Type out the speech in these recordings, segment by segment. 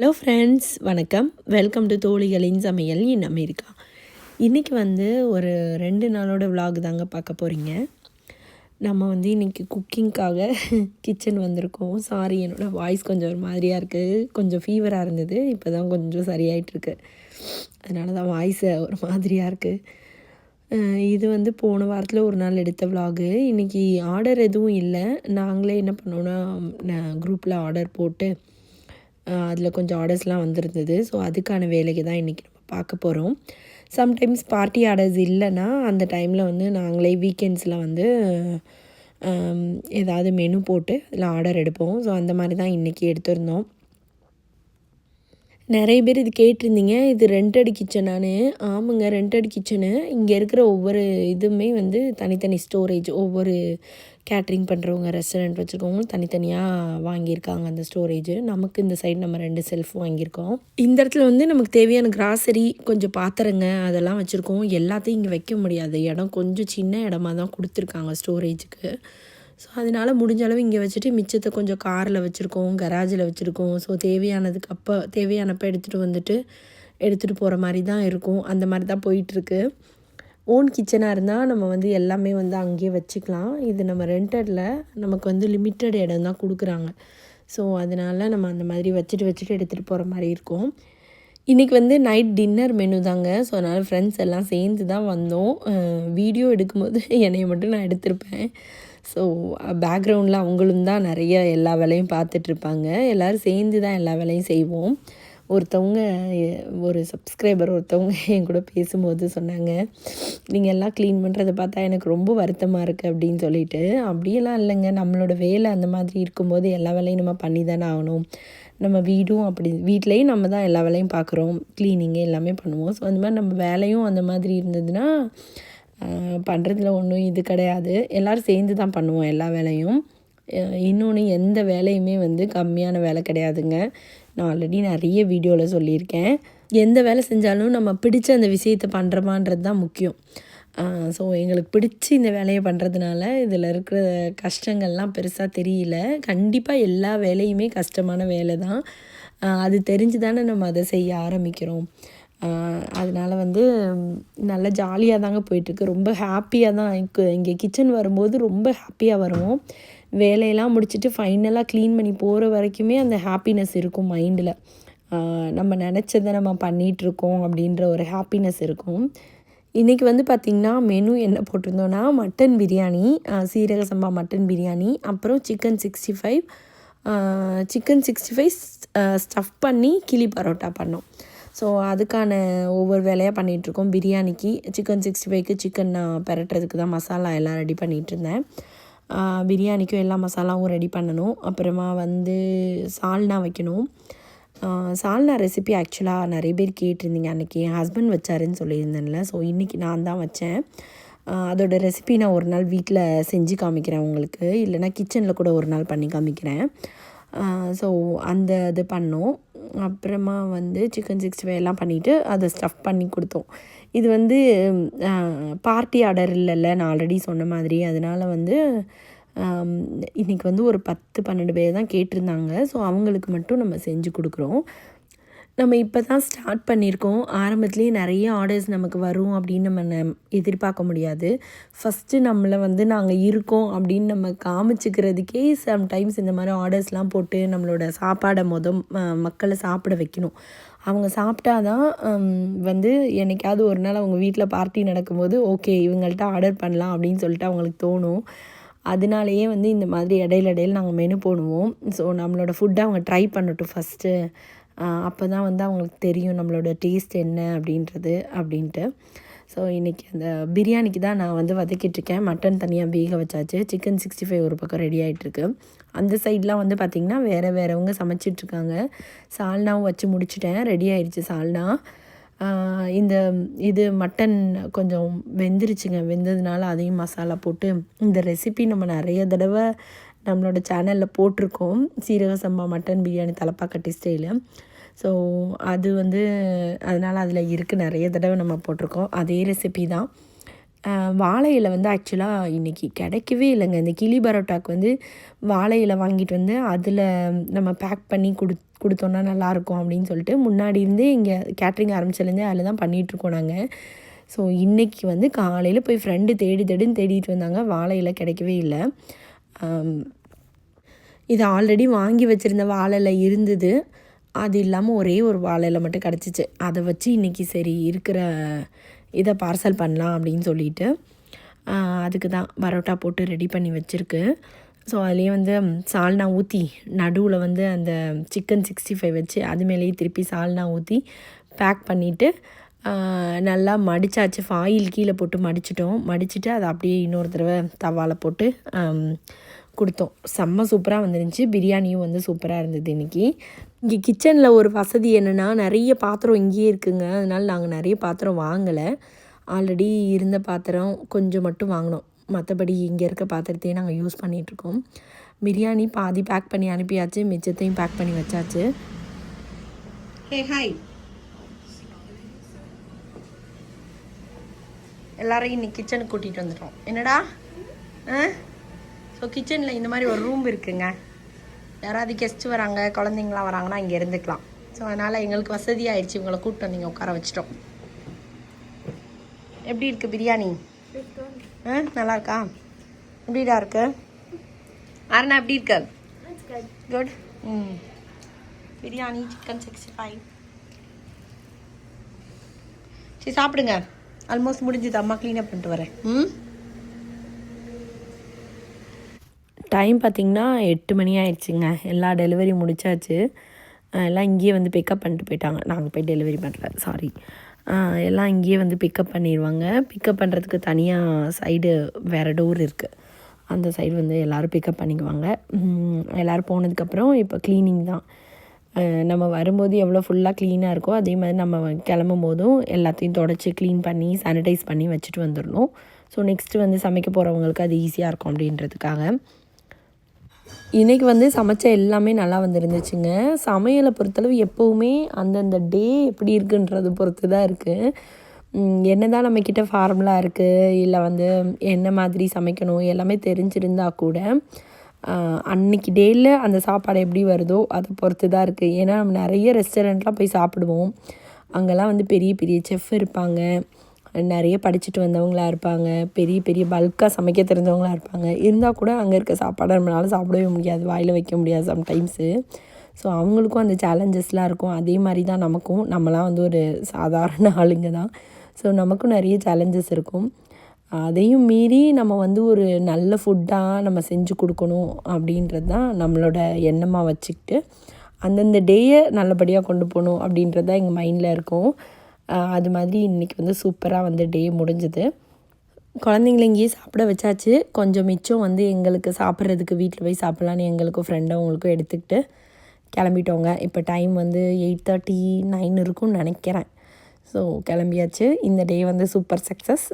Hello friends வணக்கம். Welcome to தோழிகளின் சமையல் இன் அமெரிக்கா. இன்றைக்கி வந்து ஒரு ரெண்டு நாளோட விலாக் தாங்க பார்க்க போகிறீங்க நம்ம வந்து இன்றைக்கி குக்கிங்க்காக கிச்சன் வந்திருக்கோம். சாரி என்னோடய வாய்ஸ் கொஞ்சம் ஒரு மாதிரியாக இருக்குது கொஞ்சம் ஃபீவராக இருந்தது. இப்போ தான் கொஞ்சம் சரியாயிட்டிருக்கு அதனால தான் வாய்ஸ் ஒரு மாதிரியாக இருக்குது இது வந்து போன வாரத்தில் ஒரு நாள் எடுத்த விலாகு இன்றைக்கி ஆர்டர் எதுவும் இல்லை. நாங்களே என்ன பண்ணோன்னா குரூப்பில் ஆர்டர் போட்டு அதில் கொஞ்சம் ஆர்டர்ஸ்லாம் வந்திருந்தது. ஸோ அதுக்கான வேலைக்கு தான் இன்றைக்கி நம்ம பார்க்க போகிறோம் சம்டைம்ஸ் பார்ட்டி ஆர்டர்ஸ் இல்லைன்னா அந்த டைமில் வந்து நாங்களே வீக்கெண்ட்ஸில் வந்து ஏதாவது மெனு போட்டு அதில் ஆர்டர் எடுப்போம். ஸோ அந்த மாதிரி தான் இன்றைக்கி எடுத்திருந்தோம். நிறைய பேர் இது கேட்டிருந்தீங்க. இது ரெண்டட் கிச்சனானு ஆமாங்க ரெண்டட் கிச்சனு இங்கே இருக்கிற ஒவ்வொரு இதுவுமே வந்து தனித்தனி ஸ்டோரேஜ் ஒவ்வொரு கேட்ரிங் பண்ணுறவங்க ரெஸ்டாரண்ட் வச்சுருக்கவங்களும் தனித்தனியாக வாங்கியிருக்காங்க அந்த ஸ்டோரேஜ் நமக்கு இந்த சைடு நம்ம ரெண்டு செல்ஃப் வாங்கியிருக்கோம். இந்த இடத்துல வந்து நமக்கு தேவையான கிராசரி கொஞ்சம் பாத்திரங்க அதெல்லாம் வச்சுருக்கோம். எல்லாத்தையும் இங்கே வைக்க முடியாது. இடம் கொஞ்சம் சின்ன இடமா தான் கொடுத்துருக்காங்க ஸ்டோரேஜுக்கு ஸோ அதனால் முடிஞ்ச அளவு இங்கே வச்சுட்டு மிச்சத்தை கொஞ்சம் காரில் வச்சுருக்கோம் கராஜில் வச்சுருக்கோம். ஸோ தேவையானதுக்கு அப்போ தேவையானப்போ எடுத்துகிட்டு வந்துட்டு எடுத்துகிட்டு போகிற மாதிரி தான் இருக்கும். அந்த மாதிரி தான் போயிட்டுருக்கு. ஓன் கிச்சனாக இருந்தால் நம்ம வந்து எல்லாமே வந்து அங்கேயே வச்சுக்கலாம். இது நம்ம ரெண்டடில் நமக்கு வந்து லிமிட்டட் இடம் தான் கொடுக்குறாங்க. ஸோ அதனால் நம்ம அந்த மாதிரி வச்சுட்டு வச்சுட்டு எடுத்துகிட்டு போகிற மாதிரி இருக்கும். இன்றைக்கி வந்து நைட் டின்னர் மெனு தாங்க. ஸோ அதனால் ஃப்ரெண்ட்ஸ் எல்லாம் சேர்ந்து தான் வந்தோம் வீடியோ எடுக்கும்போது என்னைய மட்டும் நான் எடுத்திருப்பேன். ஸோ பேக்ரவுண்டில் அவங்களும் தான் நிறைய எல்லா வேலையும் பார்த்துட்ருப்பாங்க. எல்லோரும் சேர்ந்து தான் எல்லா வேலையும் செய்வோம். ஒருத்தவங்க ஒரு சப்ஸ்கிரைபர் ஒருத்தவங்க என் கூட பேசும்போது சொன்னாங்க நீங்கள் எல்லாம் க்ளீன் பண்ணுறதை பார்த்தா எனக்கு ரொம்ப வருத்தமாக இருக்குது அப்படின்னு சொல்லிட்டு. அப்படியெல்லாம் இல்லைங்க. நம்மளோட வேலை அந்த மாதிரி இருக்கும்போது எல்லா வேலையும் நம்ம பண்ணி தானே ஆகணும். நம்ம வீடும் அப்படி வீட்லேயும் நம்ம தான் எல்லா வேலையும் பார்க்குறோம். க்ளீனிங்கு எல்லாமே பண்ணுவோம். ஸோ அந்த மாதிரி நம்ம வேலையும் அந்த மாதிரி இருந்ததுன்னா பண்ணுறதுல ஒன்றும் இது கிடையாது. எல்லோரும் சேர்ந்து தான் பண்ணுவோம் எல்லா வேலையும். இன்னொன்று எந்த வேலையுமே வந்து கம்மியான வேலை கிடையாதுங்க. நான் ஆல்ரெடி நிறைய வீடியோவில் சொல்லியிருக்கேன். எந்த வேலை செஞ்சாலும் நம்ம பிடிச்ச அந்த விஷயத்தை பண்ணுறோமான்றது தான் முக்கியம். ஸோ எங்களுக்கு பிடிச்சி இந்த வேலையை பண்ணுறதுனால இதில் இருக்கிற கஷ்டங்கள்லாம் பெருசாக தெரியல. கண்டிப்பாக எல்லா வேலையுமே கஷ்டமான வேலை தான் அது தெரிஞ்சு தானே நம்ம அதை செய்ய ஆரம்பிக்கிறோம். அதனால் வந்து நல்ல ஜாலியாக தாங்க போயிட்டுருக்கு. ரொம்ப ஹாப்பியாக தான் இங்கே இங்கே கிச்சன் வரும்போது ரொம்ப ஹாப்பியாக வருவோம் வேலையெல்லாம் முடிச்சுட்டு ஃபைனலாக க்ளீன் பண்ணி போகிற வரைக்குமே அந்த ஹாப்பினஸ் இருக்கும் மைண்டில் நம்ம நினச்சதை நம்ம பண்ணிகிட்ருக்கோம் அப்படின்ற ஒரு ஹாப்பினஸ் இருக்கும். இன்றைக்கி வந்து பார்த்திங்கன்னா மெனு என்ன போட்டிருந்தோன்னா மட்டன் பிரியாணி சீரக சம்பா மட்டன் பிரியாணி அப்புறம் chicken sixty five chicken sixty five stuff பண்ணி கிளி பரோட்டா பண்ணோம். ஸோ அதுக்கான ஒவ்வொரு வேலையாக பண்ணிகிட்ருக்கோம் பிரியாணிக்கு சிக்கன் சிக்ஸ்டி ஃபைவ்க்கு சிக்கன் நான் பெரட்டுறதுக்கு தான் மசாலா எல்லாம் ரெடி பண்ணிகிட்டு இருந்தேன் பிரியாணிக்கும் எல்லா மசாலாவும் ரெடி பண்ணணும். அப்புறமா வந்து சால்னா வைக்கணும். சால்னா ரெசிபி ஆக்சுவலாக நிறைய பேர் கேட்டிருந்தீங்க அன்றைக்கி என் ஹஸ்பண்ட் வச்சாருன்னு சொல்லியிருந்தேன்ல. ஸோ இன்றைக்கி நான் தான் வச்சேன். அதோட ரெசிபி நான் ஒரு நாள் வீட்டில் செஞ்சு காமிக்கிறேன் உங்களுக்கு. இல்லைனா கிச்சனில் கூட ஒரு நாள் பண்ணி காமிக்கிறேன். ஸோ அந்த இது பண்ணோம். அப்புறமா வந்து சிக்கன் சிக்ஸ்டி ஃபைவ் எல்லாம் பண்ணிவிட்டு அதை ஸ்டஃப் பண்ணி கொடுத்தோம். இது வந்து பார்ட்டி ஆர்டர் இல்லைல்ல நான் ஆல்ரெடி சொன்ன மாதிரி. அதனால் வந்து இன்றைக்கி வந்து ஒரு பத்து பன்னெண்டு பேர் தான் கேட்டிருந்தாங்க. ஸோ அவங்களுக்கு மட்டும் நம்ம செஞ்சு கொடுக்குறோம். நம்ம இப்போ தான் ஸ்டார்ட் பண்ணியிருக்கோம் ஆரம்பத்துலேயே நிறைய ஆர்டர்ஸ் நமக்கு வரும் அப்படின்னு நம்ம ந- எதிர்பார்க்க முடியாது. ஃபஸ்ட்டு நம்மளை வந்து நாங்கள் இருக்கோம் அப்படின்னு நம்ம காமிச்சிக்கிறதுக்கே சம்டைம்ஸ் இந்த மாதிரி ஆர்டர்ஸ்லாம் போட்டு நம்மளோட சாப்பாடை மொத மக்களை சாப்பிட வைக்கணும். அவங்க சாப்பிட்டா தான் வந்து என்னைக்காவது ஒரு நாள் அவங்க வீட்டில் பார்ட்டி நடக்கும்போது ஓகே இவங்கள்ட்ட ஆர்டர் பண்ணலாம் அப்படின்னு சொல்லிட்டு அவங்களுக்கு தோணும். அதனாலேயே வந்து இந்த மாதிரி இடையில இடையில நாங்கள் மெனு போடுவோம். ஸோ நம்மளோட ஃபுட்டை அவங்க ட்ரை பண்ணட்டும் ஃபஸ்ட்டு அப்போ தான் வந்து அவங்களுக்கு தெரியும் நம்மளோட டேஸ்ட் என்ன அப்படின்றது அப்படின்ட்டு. ஸோ இன்றைக்கி அந்த பிரியாணிக்கு தான் நான் வந்து வதக்கிட்டுருக்கேன் மட்டன் தனியாக வேக வச்சாச்சு. சிக்கன் சிக்ஸ்டி ஃபைவ் ஒரு பக்கம் ரெடி ஆகிட்டுருக்கு அந்த சைட்லாம் வந்து பார்த்திங்கன்னா வேறு வேறவங்க சமைச்சிட்ருக்காங்க சால்னாவும் வச்சு முடிச்சிட்டேன். ரெடி ஆயிடுச்சு சால்னா. இந்த இது மட்டன் கொஞ்சம் வெந்துருச்சுங்க. வெந்ததுனால அதையும் மசாலா போட்டு இந்த ரெசிபி நம்ம நிறைய தடவை நம்மளோட சேனலில் போட்டிருக்கோம். சீரக சம்பா mutton biryani Thalappakatti style so அது வந்து அதனால் அதில் இருக்குது நிறைய தடவை நம்ம போட்டிருக்கோம். அதே ரெசிபி தான். வாழை இலை வந்து ஆக்சுவலாக இன்றைக்கி கிடைக்கவே இல்லைங்க. இந்த கிளி பரோட்டாக்கு வந்து வாழை இலை வாங்கிட்டு வந்து அதில் நம்ம பேக் பண்ணி கொடு கொடுத்தோன்னா நல்லாயிருக்கும் அப்படின்னு சொல்லிட்டு முன்னாடி இருந்தே இங்கே கேட்ரிங் ஆரம்பிச்சதுலேருந்தே அதில் தான் பண்ணிகிட்ருக்கோம் நாங்கள் ஸோ இன்றைக்கி வந்து காலையில் போய் ஃப்ரெண்டு தேடி தேடின்னு தேடிட்டு வந்தாங்க வாழை இலை கிடைக்கவே இல்லை. இது ஆல்ரெடி வாங்கி வச்சுருந்த வாழைல இருந்தது. அது இல்லாமல் ஒரே ஒரு வாழையில் மட்டும் கிடச்சிச்சு. அதை வச்சு இன்றைக்கி சரி இருக்கிற இதை பார்சல் பண்ணலாம் அப்படின்னு சொல்லிட்டு அதுக்கு தான் பரோட்டா போட்டு ரெடி பண்ணி வச்சுருக்கு. ஸோ அதுலேயே வந்து சால்னா ஊற்றி நடுவில் வந்து அந்த சிக்கன் சிக்ஸ்டி ஃபைவ் வச்சு அது மேலேயே திருப்பி சால்னா ஊற்றி பேக் பண்ணிவிட்டு நல்லா மடிச்சாச்சு. ஃபாயில் கீழே போட்டு மடிச்சிட்டோம். மடிச்சிட்டு அதை அப்படியே இன்னொரு தடவை தவாவில் போட்டு கொடுத்தோம். செம்ம சூப்பராக வந்துருந்துச்சு. பிரியாணியும் வந்து சூப்பராக இருந்தது இன்றைக்கி இங்கே கிச்சனில் ஒரு வசதி என்னென்னா நிறைய பாத்திரம் இங்கேயே இருக்குங்க. அதனால் நாங்கள் நிறைய பாத்திரம் வாங்கலை. ஆல்ரெடி இருந்த பாத்திரம் கொஞ்சம் மட்டும் வாங்கினோம். மற்றபடி இங்கே இருக்க பாத்திரத்தையே நாங்கள் யூஸ் பண்ணிகிட்ருக்கோம் பிரியாணி பாதி பேக் பண்ணி அனுப்பியாச்சு. மிச்சத்தையும் பேக் பண்ணி வச்சாச்சு. ஹே ஹாய் எல்லாரையும் இன்னைக்கு கிச்சனுக்கு கூட்டிகிட்டு வந்துட்டோம். என்னடா? ஆ? ஸோ கிச்சனில் இந்த மாதிரி ஒரு ரூம் இருக்குங்க. யாராவது கெஸ்ட் வராங்க குழந்தைங்களாம் வராங்கன்னா இங்கே இருந்துக்கலாம். ஸோ அதனால் எங்களுக்கு வசதியாகிடுச்சு இவங்களை கூப்பிட்டு வந்து இங்கே உட்கார வச்சிட்டோம். எப்படி இருக்குது பிரியாணி? ஆ நல்லா இருக்கா? எப்படிடா இருக்கு? அருணா எப்படி இருக்கு? குட் ம். பிரியாணி சிக்கன் சிக்ஸ்டி ஃபைவ் சரி சாப்பிடுங்க. ஆல்மோஸ்ட் முடிஞ்சுது. அம்மா க்ளீனப் பண்ணிட்டு வரேன். ம்? டைம் பார்த்திங்கன்னா எட்டு மணி ஆயிடுச்சுங்க. எல்லா டெலிவரி முடித்தாச்சு எல்லாம் இங்கேயே வந்து பிக்கப் பண்ணிட்டு போயிட்டாங்க. நாங்கள் போய் டெலிவரி பண்ணல சாரி எல்லாம் இங்கேயே வந்து பிக்கப் பண்ணிடுவாங்க பிக்கப் பண்ணுறதுக்கு தனியாக சைடு வேறு டோர் இருக்குது அந்த சைடு வந்து எல்லோரும் பிக்கப் பண்ணிக்குவாங்க. எல்லோரும் போனதுக்கப்புறம் இப்போ க்ளீனிங் தான். நம்ம வரும்போது எவ்வளோ ஃபுல்லாக க்ளீனாக இருக்கோ அதே மாதிரி நம்ம கிளம்பும் போதும் எல்லாத்தையும் தொடச்சி க்ளீன் பண்ணி சானிடைஸ் பண்ணி வச்சுட்டு வந்துடணும் ஸோ நெக்ஸ்ட்டு வந்து சமைக்க போகிறவங்களுக்கு அது ஈஸியாக இருக்கும் அப்படின்றதுக்காக. இன்றைக்கி வந்து சமைச்ச எல்லாமே நல்லா வந்துருந்துச்சுங்க. சமையலை பொறுத்தளவு எப்போவுமே அந்தந்த டே எப்படி இருக்குன்றது பொறுத்து தான் இருக்குது என்ன தான் நம்மக்கிட்ட ஃபார்முலா இருக்குது இல்லை வந்து என்ன மாதிரி சமைக்கணும் எல்லாமே தெரிஞ்சிருந்தா கூட அன்னைக்கு டேயில் அந்த சாப்பாடு எப்படி வருதோ அதை பொறுத்து தான் இருக்குது ஏன்னா நம்ம நிறைய ரெஸ்டாரண்ட்லாம் போய் சாப்பிடுவோம். அங்கெல்லாம் வந்து பெரிய பெரிய செஃப் இருப்பாங்க. நிறைய படிச்சுட்டு வந்தவங்களா இருப்பாங்க. பெரிய பெரிய பல்காக சமைக்க தெரிஞ்சவங்களாக இருப்பாங்க. இருந்தால் கூட அங்கே இருக்க சாப்பாடை நம்மளால சாப்பிடவே முடியாது. வாயில் வைக்க முடியாது சம்டைம்ஸு ஸோ அவங்களுக்கும் அந்த சேலஞ்சஸ்லாம் இருக்கும். அதே மாதிரி தான் நமக்கும். நம்மலாம் வந்து ஒரு சாதாரண ஆளுங்க தான். ஸோ நமக்கும் நிறைய சேலஞ்சஸ் இருக்கும். அதையும் மீறி நம்ம வந்து ஒரு நல்ல ஃபுட்டாக நம்ம செஞ்சு கொடுக்கணும் அப்படின்றது தான் நம்மளோட எண்ணமாக வச்சுக்கிட்டு அந்தந்த டேயை நல்லபடியாக கொண்டு போகணும் அப்படின்றது தான் எங்கள் மைண்டில் இருக்கும். அது மாதிரி இன்றைக்கி வந்து சூப்பராக வந்து டே முடிஞ்சுது. குழந்தைங்கள இங்கேயே சாப்பிட வச்சாச்சு. கொஞ்சம் மிச்சம் வந்து எங்களுக்கு சாப்பிட்றதுக்கு வீட்டில் போய் சாப்பிட்லான்னு எங்களுக்கும் ஃப்ரெண்டை அவங்களுக்கும் எடுத்துக்கிட்டு கிளம்பிட்டோங்க. இப்போ டைம் வந்து எயிட் தேர்ட்டி நைன் இருக்கும்னு நினைக்கிறேன். ஸோ கிளம்பியாச்சு. இந்த டே வந்து சூப்பர் சக்ஸஸ்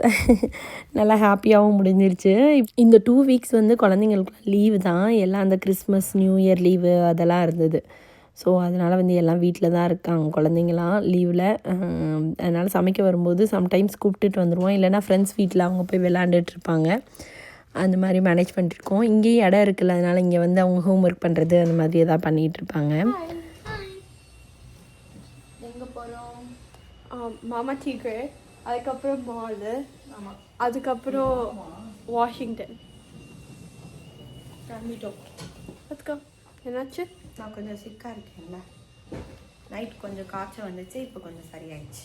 நல்லா ஹாப்பியாகவும் முடிஞ்சிருச்சு. இந்த டூ வீக்ஸ் வந்து குழந்தைங்களுக்கு லீவு தான். எல்லாம் அந்த கிறிஸ்மஸ் நியூ இயர் லீவு அதெல்லாம் இருந்தது. ஸோ அதனால் வந்து எல்லாம் வீட்டில் தான் இருக்காங்க. குழந்தைங்களாம் லீவில் அதனால் சமைக்க வரும்போது சம்டைம்ஸ் கூப்பிட்டுட்டு வந்துடுவோம் இல்லைன்னா ஃப்ரெண்ட்ஸ் வீட்டில் அவங்க போய் விளாண்டுட்டு இருப்பாங்க. அந்த மாதிரி மேனேஜ் பண்ணிட்டுருக்கோம் இங்கேயும் இடம் இருக்குல்ல அதனால் இங்கே வந்து அவங்க ஹோம் ஒர்க் பண்ணுறது அந்த மாதிரி எதாவது பண்ணிகிட்டு இருப்பாங்க. எங்கே போகிறோம் மாமா டீக்ரே அதுக்கப்புறம் மாலு அதுக்கப்புறம் வாஷிங்டன் கிளம்பிட்டோம் அதுக்கோ என்னாச்சு? நான் கொஞ்சம் சிக்காக இருக்கேன்ல. நைட் கொஞ்சம் காய்ச்சல் வந்துச்சு இப்போ கொஞ்சம் சரியாயிடுச்சு.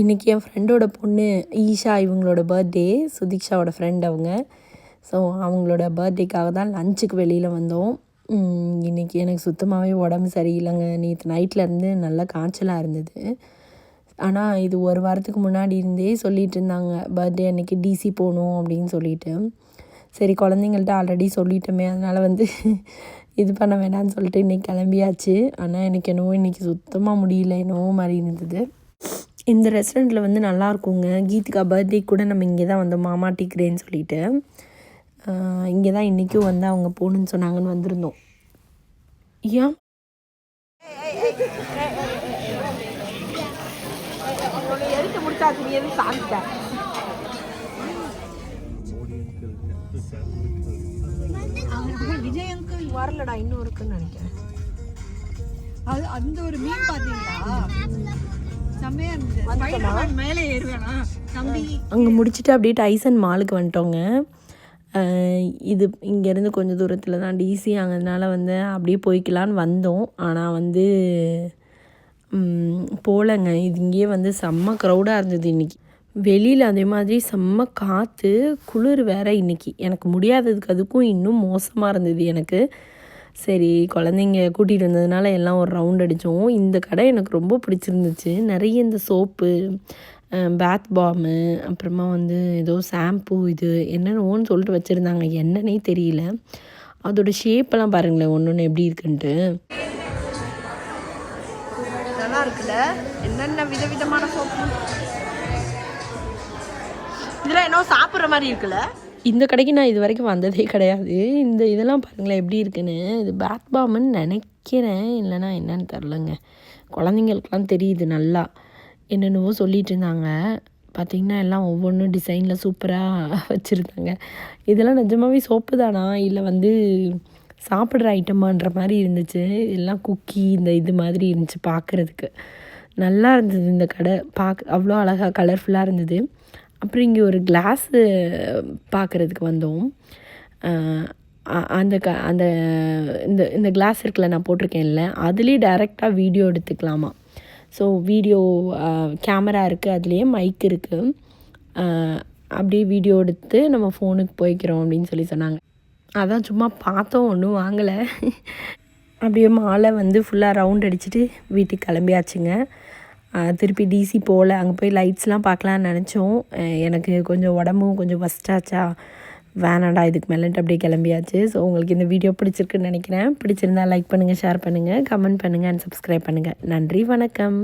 இன்றைக்கி என் ஃப்ரெண்டோட பொண்ணு ஈஷா இவங்களோட பர்த்டே சுதீக்ஷாவோட ஃப்ரெண்ட் அவங்க. ஸோ அவங்களோட பர்த்டேக்காக தான் லஞ்சுக்கு வெளியில் வந்தோம். உம், இன்னைக்கு எனக்கு சுத்தமாகவே உடம்பு சரியில்லைங்க. நேற்று நைட்லேருந்து நல்ல காய்ச்சலாக இருந்தது. ஆனால் இது ஒரு வாரத்துக்கு முன்னாடி இருந்தே சொல்லிட்டு இருந்தாங்க. பர்த்டே அன்னைக்கு டிசி போகணும் அப்படின்னு சொல்லிட்டு. சரி குழந்தைங்கள்ட்ட ஆல்ரெடி சொல்லிட்டோமே அதனால் வந்து இது பண்ண வேண்டாம்னு சொல்லிட்டு இன்றைக்கி கிளம்பியாச்சு ஆனால் எனக்கு என்னவோ இன்றைக்கி சுத்தமாக முடியல என்னவோ மாதிரி இருந்தது இந்த ரெஸ்டாரண்ட்டில் வந்து நல்லா இருக்குங்க கீதிகா பர்த்டே கூட நம்ம இங்கே தான் வந்தோம் மாமா டீக்கிறேன்னு சொல்லிட்டு இங்கே தான் இன்றைக்கும் வந்து அவங்க போகணுன்னு சொன்னாங்கன்னு வந்திருந்தோம் ஏன் முடிச்சாச்சு நீ எதுவும் சாப்பிட்ட வரலடா இன்னும் இருக்குன்னு நினைக்கிறேன். அது அந்த ஒரு மீன் பாத்தீங்களா? செம்மையா இருந்தது. மேலே ஏறுவேனா? தம்பி. அங்கே முடிச்சுட்டு அப்படியே டைசன் மாலுக்கு வந்துட்டோங்க. இது இங்கேருந்து கொஞ்சம் தூரத்தில் தான் டிசி அங்கனால வந்து அப்படியே போய்க்கலான்னு வந்தோம். ஆனால் வந்து ம், போகலங்க இது இங்கேயே வந்து செம்ம க்ரௌடாக இருந்தது இன்றைக்கி வெளியில் அதே மாதிரி செம்ம காற்று குளிர் வேற இன்னைக்கு. எனக்கு முடியாததுக்கு அதுக்கும் இன்னும் மோசமாக இருந்தது எனக்கு. சரி குழந்தைங்க கூட்டிகிட்டு வந்ததுனால எல்லாம் ஒரு ரவுண்ட் அடித்தோம் இந்த கடை எனக்கு ரொம்ப பிடிச்சிருந்துச்சு. நிறைய இந்த சோப்பு பேத் பாமு அப்புறமா வந்து ஏதோ ஷாம்பு இது என்னென்னவோன்னு சொல்லிட்டு வச்சுருந்தாங்க. என்னன்னே தெரியல. அதோடய ஷேப்பெல்லாம் பாருங்களேன் ஒன்று ஒன்று எப்படி இருக்குன்ட்டு. நல்லா இருக்குல்ல? என்னென்ன விதவிதமான சோப்பு இதெல்லாம் என்ன சாப்பிட்ற மாதிரி இருக்குல்ல? இந்த கடைக்கு நான் இது வரைக்கும் வந்ததே கிடையாது. இந்த இதெல்லாம் பாருங்களேன் எப்படி இருக்குன்னு. இது பேத் பாம்னு நினைக்கிறேன். இல்லைனா என்னன்னு தெரிலங்க குழந்தைங்களுக்குலாம் தெரியுது நல்லா. என்னென்னவோ சொல்லிகிட்டு இருந்தாங்க. பார்த்தீங்கன்னா எல்லாம் ஒவ்வொன்றும் டிசைனில் சூப்பராக வச்சுருந்தாங்க. இதெல்லாம் நிஜமாகவே சோப்பு தானா? இல்லை வந்து சாப்பிட்ற ஐட்டமான்ற மாதிரி இருந்துச்சு. எல்லாம் குக்கி இந்த இது மாதிரி இருந்துச்சு பார்க்குறதுக்கு நல்லா இருந்தது இந்த கடை. பார்க்க அவ்வளோ அழகாக கலர்ஃபுல்லாக இருந்தது. அப்புறம் இங்கே ஒரு கிளாஸு பார்க்குறதுக்கு வந்தோம். அ- அந்த க அந்த இந்த இந்த கிளாஸ் இருக்குல்ல நான் போட்டிருக்கேன்ல அதுலேயே டைரெக்டாக வீடியோ எடுத்துக்கலாமா? ஸோ வீடியோ கேமரா இருக்குது அதுலேயே மைக் இருக்குது அப்படியே வீடியோ எடுத்து நம்ம ஃபோனுக்கு போய்க்கிறோம் அப்படின்னு சொல்லி சொன்னாங்க. அதான் சும்மா பார்த்தோம் ஒன்றும் வாங்கலை. அப்படியே மாலை வந்து ஃபுல்லாக ரவுண்ட் அடிச்சுட்டு வீட்டுக்கு கிளம்பியாச்சுங்க. திருப்பி டிசி போகல அங்கே போய் லைட்ஸ்லாம் பார்க்கலான்னு நினச்சோம். எனக்கு கொஞ்சம் உடம்பும் கொஞ்சம் ஃபஸ்ட்டாச்சா வேணாண்டா இதுக்கு மேலேன்ட்டு அப்படியே கிளம்பியாச்சு. ஸோ உங்களுக்கு இந்த வீடியோ பிடிச்சிருக்குன்னு நினைக்கிறேன். பிடிச்சிருந்தா லைக் பண்ணுங்கள் ஷேர் பண்ணுங்கள் கமெண்ட் பண்ணுங்கள் அண்ட் சப்ஸ்கிரைப் பண்ணுங்கள் நன்றி வணக்கம்.